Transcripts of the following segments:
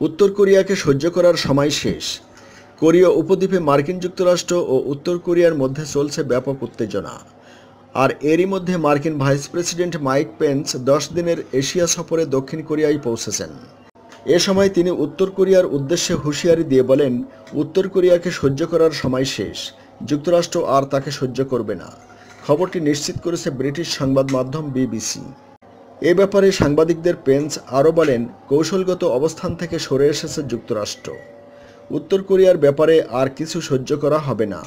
উত্তর কোরিয়াকে সহ্য করার সময় শেষ। কোরীয় উপদ্বীপে মার্কিন যুক্তরাষ্ট্র ও উত্তর কোরিয়ার মধ্যে চলছে ব্যাপক উত্তেজনা। আর এরই মধ্যে মার্কিন ভাইস প্রেসিডেন্ট মাইক পেন্স দশ দিনের এশিয়া সফরে দক্ষিণ কোরিয়ায় পৌঁছেছেন। এ সময় তিনি উত্তর কোরিয়ার উদ্দেশ্যে হুঁশিয়ারি দিয়ে বলেন, উত্তর কোরিয়াকে সহ্য করার সময় শেষ। যুক্তরাষ্ট্র আর তাকে সহ্য করবে না। খবরটি নিশ্চিত করেছে ব্রিটিশ সংবাদ মাধ্যম বিবিসি। এ ব্যাপারে সাংবাদিকদের পেন্স আরও বলেন, কৌশলগত অবস্থান থেকে সরে এসেছে যুক্তরাষ্ট্র। উত্তর কোরিয়ার ব্যাপারে আর কিছু সহ্য করা হবে না।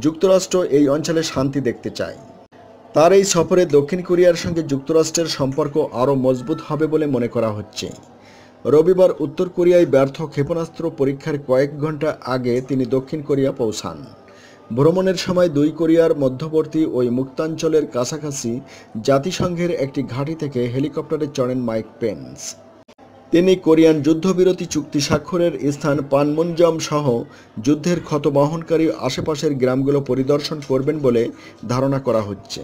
যুক্তরাষ্ট্র এই অঞ্চলে শান্তি দেখতে চায়। তার এই সফরে দক্ষিণ কোরিয়ার সঙ্গে যুক্তরাষ্ট্রের সম্পর্ক আরও মজবুত হবে বলে মনে করা হচ্ছে। রবিবার উত্তর কোরিয়ায় ব্যর্থ ক্ষেপণাস্ত্র পরীক্ষার কয়েক ঘণ্টা আগে তিনি দক্ষিণ কোরিয়া পৌঁছান। ভ্রমণের সময় দুই কোরিয়ার মধ্যবর্তী ওই মুক্তাঞ্চলের কাছাকাছি জাতিসংঘের একটি ঘাঁটি থেকে হেলিকপ্টারে চড়েন মাইক পেন্স। তিনি কোরিয়ান যুদ্ধবিরতি চুক্তি স্বাক্ষরের স্থান পানমুনজম সহ যুদ্ধের ক্ষত বহনকারী আশেপাশের গ্রামগুলো পরিদর্শন করবেন বলে ধারণা করা হচ্ছে।